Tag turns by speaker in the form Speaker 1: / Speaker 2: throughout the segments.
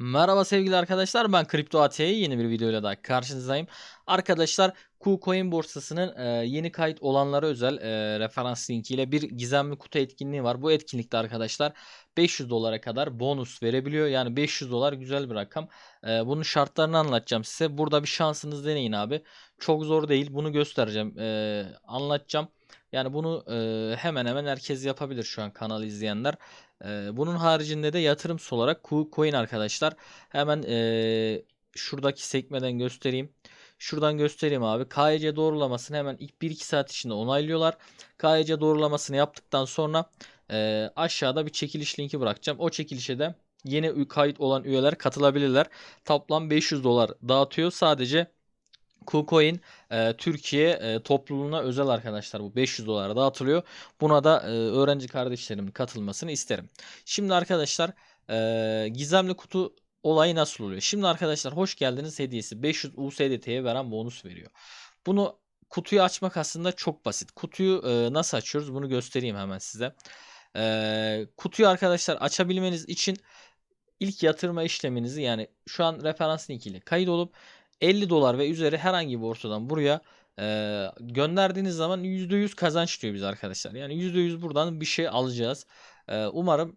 Speaker 1: Merhaba sevgili arkadaşlar ben Kripto AT'ye yeni bir videoyla daha karşınızdayım. Arkadaşlar KuCoin borsasının e, yeni kayıt olanlara özel e, referans linkiyle bir gizemli kutu etkinliği var. Bu etkinlikte arkadaşlar 500 dolara kadar bonus verebiliyor. Yani 500 dolar güzel bir rakam. E, bunun şartlarını anlatacağım size. Burada bir şansınız deneyin abi. Çok zor değil bunu göstereceğim e, anlatacağım. Yani bunu e, hemen hemen herkes yapabilir şu an kanalı izleyenler. Ee, bunun haricinde de yatırımsız olarak KuCoin arkadaşlar. Hemen ee, şuradaki sekmeden göstereyim. Şuradan göstereyim abi. KYC doğrulamasını hemen ilk 1-2 saat içinde onaylıyorlar. KYC doğrulamasını yaptıktan sonra ee, aşağıda bir çekiliş linki bırakacağım. O çekilişe de yeni kayıt olan üyeler katılabilirler. Toplam 500 dolar dağıtıyor. Sadece KuCoin e, Türkiye e, topluluğuna özel arkadaşlar bu 500 dolara dağıtılıyor. Buna da e, öğrenci kardeşlerimin katılmasını isterim. Şimdi arkadaşlar e, gizemli kutu olayı nasıl oluyor? Şimdi arkadaşlar hoş geldiniz hediyesi 500 USDT'ye veren bonus veriyor. Bunu kutuyu açmak aslında çok basit. Kutuyu e, nasıl açıyoruz bunu göstereyim hemen size. E, kutuyu arkadaşlar açabilmeniz için ilk yatırma işleminizi yani şu an referans link ile kayıt olup 50 dolar ve üzeri herhangi bir borsadan buraya e, gönderdiğiniz zaman %100 kazanç diyor biz arkadaşlar. Yani %100 buradan bir şey alacağız. E, umarım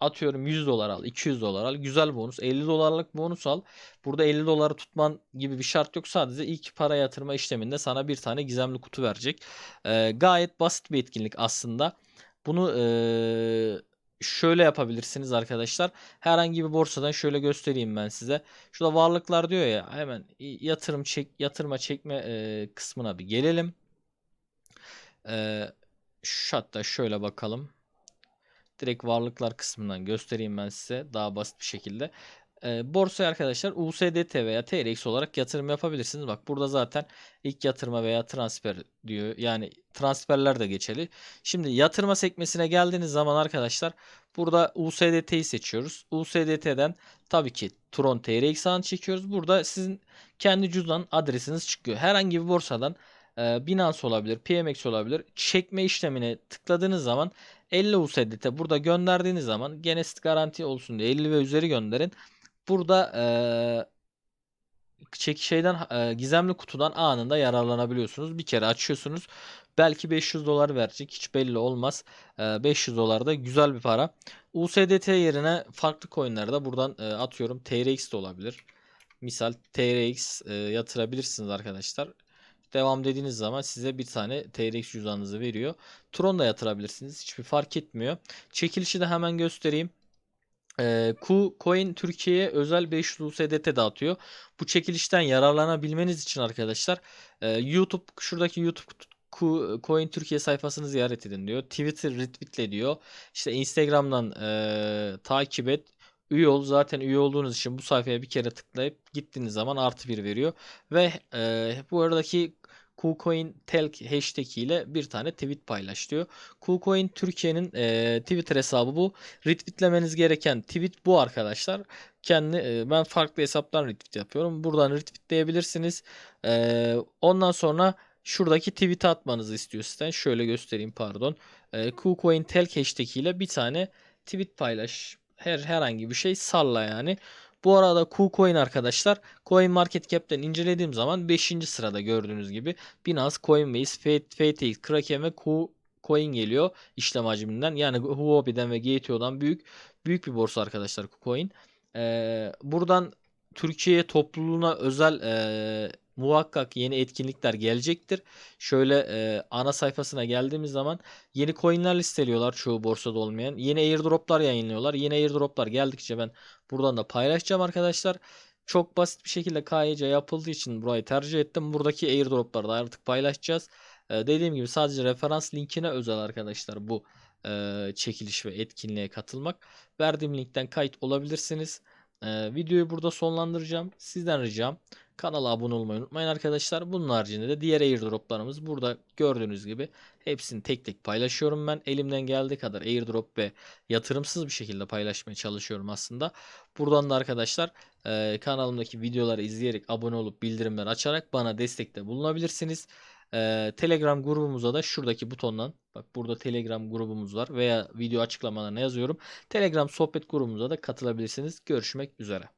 Speaker 1: atıyorum 100 dolar al, 200 dolar al. Güzel bonus. 50 dolarlık bonus al. Burada 50 doları tutman gibi bir şart yok. Sadece ilk para yatırma işleminde sana bir tane gizemli kutu verecek. E, gayet basit bir etkinlik aslında. Bunu e, şöyle yapabilirsiniz arkadaşlar. Herhangi bir borsadan şöyle göstereyim ben size. Şurada varlıklar diyor ya hemen yatırım çek yatırma çekme e, kısmına bir gelelim. E, şu hatta şöyle bakalım. Direkt varlıklar kısmından göstereyim ben size daha basit bir şekilde. E, borsaya arkadaşlar USDT veya TRX olarak yatırım yapabilirsiniz. Bak burada zaten ilk yatırma veya transfer diyor. Yani transferler de geçerli. Şimdi yatırma sekmesine geldiğiniz zaman arkadaşlar burada USDT'yi seçiyoruz. USDT'den tabii ki Tron TRX ağını çekiyoruz. Burada sizin kendi cüzdan adresiniz çıkıyor. Herhangi bir borsadan e, Binance olabilir, PMX olabilir. Çekme işlemine tıkladığınız zaman 50 USDT burada gönderdiğiniz zaman gene garanti olsun diye 50 ve üzeri gönderin. Burada e, çek şeyden e, gizemli kutudan anında yararlanabiliyorsunuz. Bir kere açıyorsunuz. Belki 500 dolar verecek. Hiç belli olmaz. E, 500 dolar da güzel bir para. USDT yerine farklı coinlerde buradan e, atıyorum TRX de olabilir. Misal TRX e, yatırabilirsiniz arkadaşlar. Devam dediğiniz zaman size bir tane TRX cüzdanınızı veriyor. Tron da yatırabilirsiniz. Hiçbir fark etmiyor. Çekilişi de hemen göstereyim. E, KuCoin Türkiye'ye özel 500 USDT dağıtıyor. Bu çekilişten yararlanabilmeniz için arkadaşlar e, YouTube şuradaki YouTube Coin Türkiye sayfasını ziyaret edin diyor. Twitter retweetle diyor. İşte Instagram'dan e, takip et. Üye ol. Zaten üye olduğunuz için bu sayfaya bir kere tıklayıp gittiğiniz zaman artı bir veriyor. Ve e, bu aradaki KuCoin Telk hashtag ile bir tane tweet paylaş. KuCoin Türkiye'nin e, Twitter hesabı bu. Retweetlemeniz gereken tweet bu arkadaşlar. Kendi e, ben farklı hesaptan retweet yapıyorum. Buradan retweetleyebilirsiniz. E, ondan sonra şuradaki tweet atmanızı istiyor sizden. Şöyle göstereyim pardon. E, KuCoin Telk hashtag ile bir tane tweet paylaş. Her herhangi bir şey salla yani. Bu arada KuCoin arkadaşlar Coin Market Cap'ten incelediğim zaman 5. sırada gördüğünüz gibi Binance, Coinbase, FTX, Kraken ve KuCoin geliyor işlem hacminden. Yani Huobi'den ve Gateo'dan büyük büyük bir borsa arkadaşlar KuCoin. Ee, buradan Türkiye topluluğuna özel e, muhakkak yeni etkinlikler gelecektir. Şöyle e, ana sayfasına geldiğimiz zaman yeni coinler listeliyorlar çoğu borsada olmayan. Yeni airdroplar yayınlıyorlar. Yeni airdroplar geldikçe ben buradan da paylaşacağım arkadaşlar. Çok basit bir şekilde KYC yapıldığı için burayı tercih ettim. Buradaki airdropları da artık paylaşacağız. E, dediğim gibi sadece referans linkine özel arkadaşlar bu e, çekiliş ve etkinliğe katılmak. Verdiğim linkten kayıt olabilirsiniz. E, videoyu burada sonlandıracağım. Sizden ricam Kanala abone olmayı unutmayın arkadaşlar. Bunun haricinde de diğer airdroplarımız burada gördüğünüz gibi hepsini tek tek paylaşıyorum ben. Elimden geldiği kadar airdrop ve yatırımsız bir şekilde paylaşmaya çalışıyorum aslında. Buradan da arkadaşlar kanalımdaki videoları izleyerek abone olup bildirimler açarak bana destekte bulunabilirsiniz. Telegram grubumuza da şuradaki butondan bak burada Telegram grubumuz var veya video açıklamalarına yazıyorum. Telegram sohbet grubumuza da katılabilirsiniz. Görüşmek üzere.